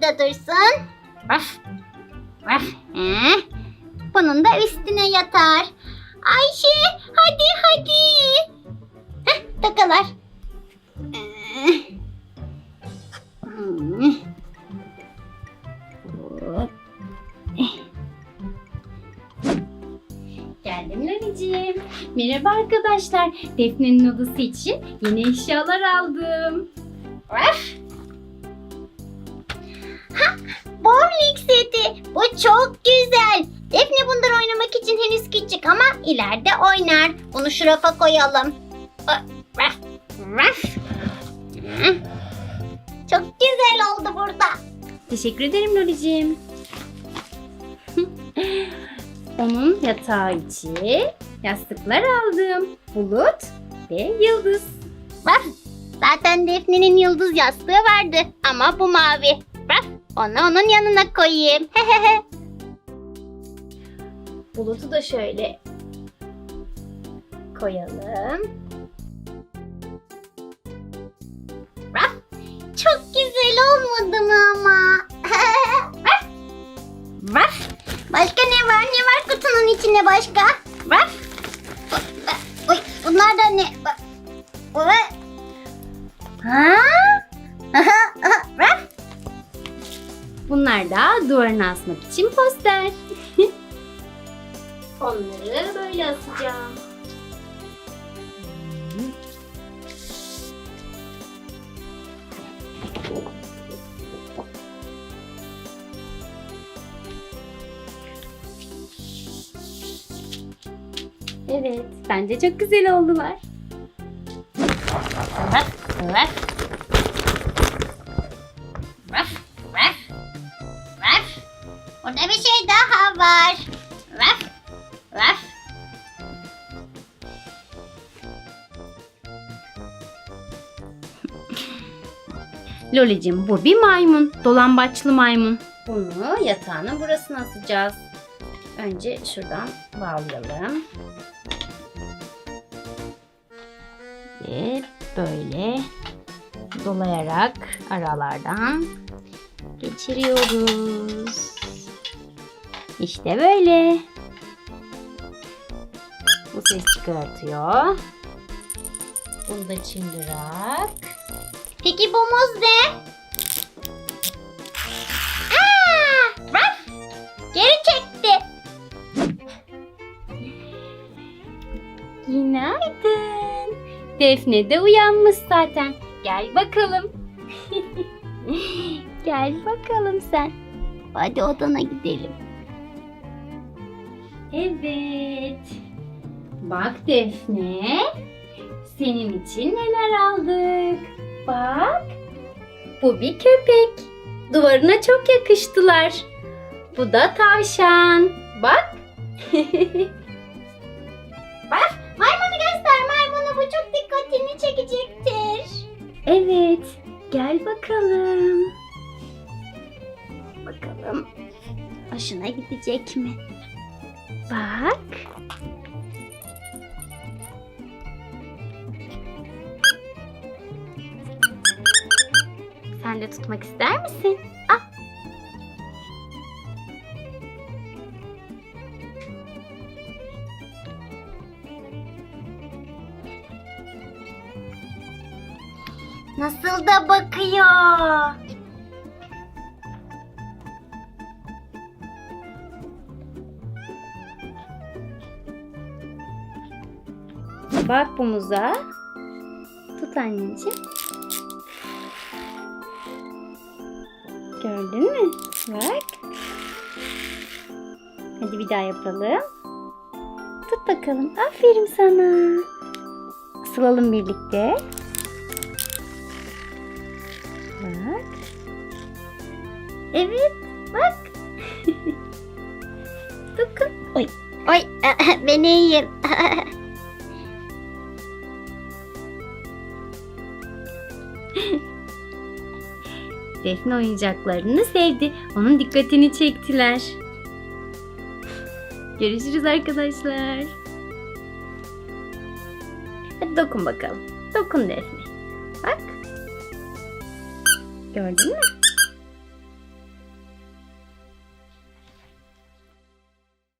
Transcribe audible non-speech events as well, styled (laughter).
burada dursun. Vaf. Vaf. Bunun da üstüne yatar. Ayşe hadi hadi. Heh, takalar. Geldim Loliciğim. Merhaba arkadaşlar. Defne'nin odası için yeni eşyalar aldım. Vaf. İleride oynar. Bunu şu rafa koyalım. Raf. Raf. Çok güzel oldu burada. Teşekkür ederim Lalicim. Onun yatağı için yastıklar aldım. Bulut ve yıldız. Raf. Zaten Defne'nin yıldız yastığı vardı ama bu mavi. Raf. Onu onun yanına koyayım. Hehehe. (laughs) Bulutu da şöyle koyalım. Çok güzel olmadı mı ama? (laughs) Raf. Başka ne var? Ne var kutunun içinde başka? Raf. Uy, bunlar da ne? Uy. Ha? (laughs) Raf. Bunlar da duvarına asmak için poster. (laughs) Onları böyle asacağım. Evet, bence çok güzel oldular. Burada bir şey daha var. Raf. Raf. Lolicim bu bir maymun. Dolambaçlı maymun. Bunu yatağının burasına asacağız. Önce şuradan bağlayalım. Ve böyle dolayarak aralardan geçiriyoruz. İşte böyle. Bu ses çıkartıyor. Bunu da çıngırak. Peki bu muz ne? Defne de uyanmış zaten. Gel bakalım. (laughs) Gel bakalım sen. Hadi odana gidelim. Evet. Bak Defne. Senin için neler aldık. Bak. Bu bir köpek. Duvarına çok yakıştılar. Bu da tavşan. Bak. (laughs) Bu çok dikkatini çekecektir. evet. Gel bakalım. Bakalım hoşuna gidecek mi? Bak. Sen de tutmak ister misin? Al. Nasıl da bakıyor. Bak bu muza. Tut anneciğim. Gördün mü? Bak. Hadi bir daha yapalım. Tut bakalım. Aferin sana. Asılalım birlikte. Evet. Bak. (laughs) Dokun. Oy (laughs) ben iyiyim. (laughs) Defne oyuncaklarını sevdi. Onun dikkatini çektiler. Görüşürüz arkadaşlar. Hadi dokun bakalım. Dokun Defne. Bak. Gördün mü?